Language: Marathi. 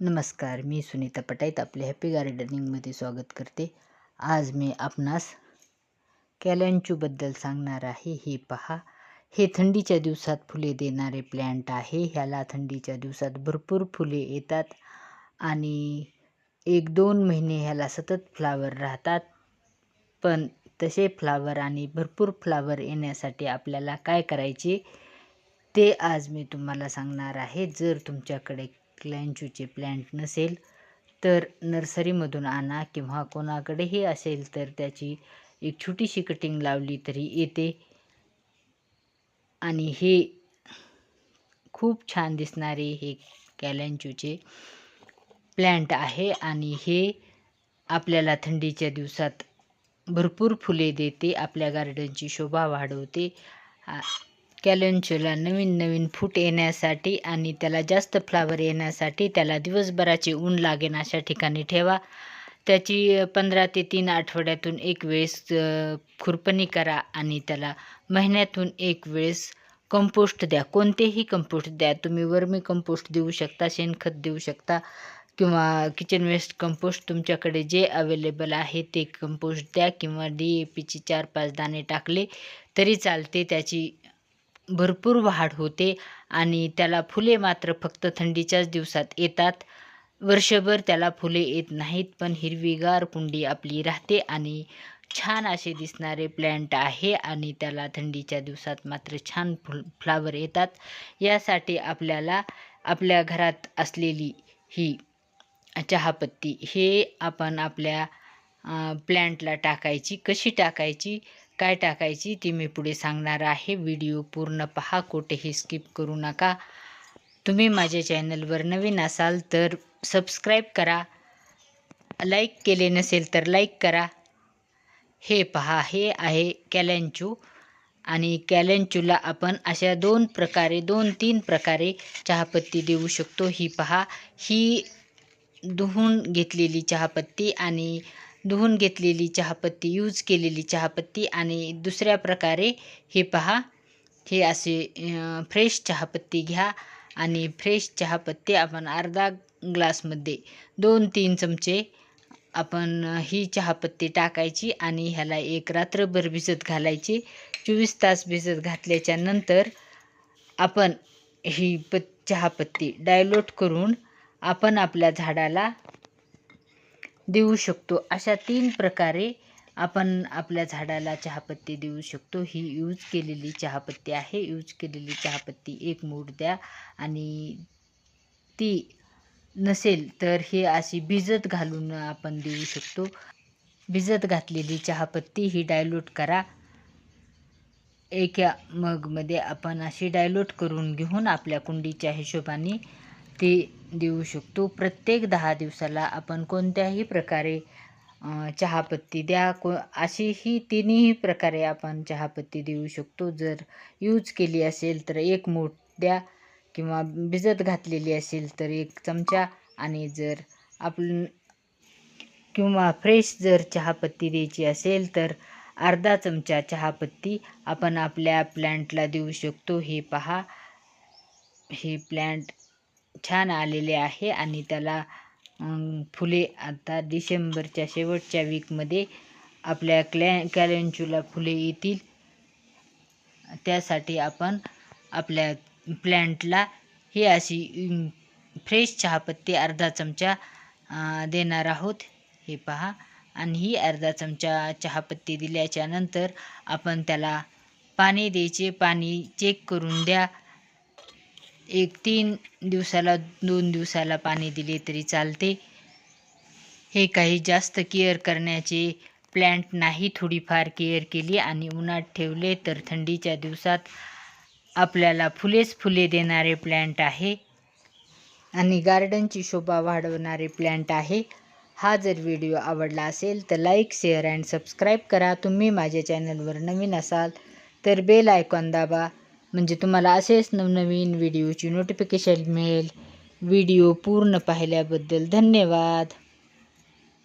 नमस्कार मी सुनीता पटाईत आपल्या हॅपी गार्डनिंगमध्ये स्वागत करते. आज मी आपणास कॅलॅन्चूबद्दल सांगणार आहे. हे पहा हे थंडीच्या दिवसात फुले देणारे प्लॅन्ट आहे. ह्याला थंडीच्या दिवसात भरपूर फुले येतात आणि एक दोन महिने ह्याला सतत फ्लावर राहतात. पण तसे फ्लावर आणि भरपूर फ्लावर येण्यासाठी आपल्याला काय करायचे ते आज मी तुम्हाला सांगणार आहे. जर तुमच्याकडे क्लँचूचे प्लॅन्ट नसेल तर नर्सरीमधून आणा किंवा कोणाकडेही असेल तर त्याची एक छोटीशी कटिंग लावली तरी येते. आणि हे खूप छान दिसणारे हे कॅलँचूचे प्लॅन्ट आहे आणि हे आपल्याला थंडीच्या दिवसात भरपूर फुले देते आपल्या गार्डनची शोभा वाढवते. कॅलेंचोला नवीन नवीन फूट येण्यासाठी आणि त्याला जास्त फ्लावर येण्यासाठी त्याला दिवसभराचे ऊन लागेन अशा ठिकाणी ठेवा. त्याची पंधरा ते तीन आठवड्यातून एक वेळेस खुरपणी करा आणि त्याला महिन्यातून एक वेळेस कंपोस्ट द्या. कोणतेही कंपोस्ट द्या. तुम्ही वर्मी कंपोस्ट देऊ शकता शेणखत देऊ शकता किंवा किचन वेस्ट कंपोस्ट तुमच्याकडे जे अवेलेबल आहे ते कंपोस्ट द्या किंवा डी ए पीची चार पाच दाणे टाकले तरी चालते त्याची भरपूर वाढ होते आणि त्याला फुले मात्र फक्त थंडीच्याच दिवसात येतात. वर्षभर त्याला फुले येत नाहीत पण हिरवीगार कुंडी आपली राहते आणि छान असे दिसणारे प्लॅन्ट आहे आणि त्याला थंडीच्या दिवसात मात्र छान फुल फ्लावर येतात. यासाठी आपल्याला आपल्या घरात असलेली ही चहापत्ती हे आपण आपल्या प्लॅन्टला टाकायची. कशी टाकायची? काय टाकायची ती मी पुढे सांगणार आहे. व्हिडिओ पूर्ण पहा कुठेही स्किप करू नका. तुम्ही माझ्या चॅनलवर नवीन असाल तर सबस्क्राईब करा. लाईक केले नसेल तर लाईक करा. हे पहा हे आहे कॅलेंचू. आणि कॅलेंचूला आपण अशा दोन प्रकारे दोन तीन प्रकारे चहापत्ती देऊ शकतो. ही पहा ही धुवून घेतलेली चहापत्ती आणि धुवून घेतलेली चहापत्ती यूज केलेली चहापत्ती आणि दुसऱ्या प्रकारे हे पहा हे असे फ्रेश चहापत्ती घ्या आणि फ्रेश चहापत्ती आपण अर्धा ग्लासमध्ये दोन तीन चमचे आपण ही चहापत्ती टाकायची आणि ह्याला एक रात्रभर भिजत घालायची. चोवीस तास भिजत घातल्याच्या नंतर आपण ही प चहापत्ती डायलोट करून आपण आपल्या झाडाला देऊ शकतो. अशा तीन प्रकारे आपण आपल्या झाडाला चहापत्ती देऊ शकतो. ही यूज केलेली चहापत्ती आहे. यूज केलेली चहापत्ती एक मूठ द्या आणि ती नसेल तर हे अशी भिजत घालून आपण देऊ शकतो. भिजत घातलेली चहापत्ती ही डायल्यूट करा. एका मगमध्ये आपण अशी डायल्यूट करून घेऊन आपल्या कुंडीच्या हिशोबाने ते देऊ शकतो. प्रत्येक दहा दिवसाला आपण कोणत्याही प्रकारे चहापत्ती द्या. को अशी ही तिन्ही प्रकारे आपण चहापत्ती देऊ शकतो. जर यूज केली असेल तर एक मूठ द्या किंवा भिजत घातलेली असेल तर एक चमचा आणि जर आपण किंवा फ्रेश जर चहापत्ती द्यायची असेल तर अर्धा चमचा चहापत्ती आपण आपल्या प्लॅन्टला देऊ शकतो. हे पहा. हे प्लॅन्ट छान आलेले आहे आणि त्याला फुले आता डिसेंबरच्या शेवटच्या वीकमध्ये आपल्या क्लॅ कॅलेंचूला फुले येतील. त्यासाठी आपण आपल्या प्लॅन्टला ही अशी फ्रेश चहापत्ती अर्धा चमचा देणार आहोत. हे पहा. आणि ही अर्धा चमचा चहापत्ती दिल्याच्यानंतर आपण त्याला पाणी द्यायचे. पाणी चेक करून द्या. एक तीन दिवसाला दोन दिवसाला पाणी दिले तरी चालते. हे काही जास्त केअर करण्याचे प्लॅन्ट नाही थोडीफार केअर केली आणि उन्हात ठेवले तर थंडीच्या दिवसात आपल्याला फुलेच फुले देणारे प्लॅन्ट आहे आणि गार्डनची शोभा वाढवणारे प्लॅन्ट आहे. हा जर व्हिडिओ आवडला असेल तर लाईक शेअर अँड सबस्क्राईब करा. तुम्ही माझ्या चॅनलवर नवीन असाल तर बेल आयकॉन दाबा. म्हणजे तुम्हाला असेच नवनवीन व्हिडिओची नोटिफिकेशन मिळेल. व्हिडिओ पूर्ण पाहिल्याबद्दल धन्यवाद.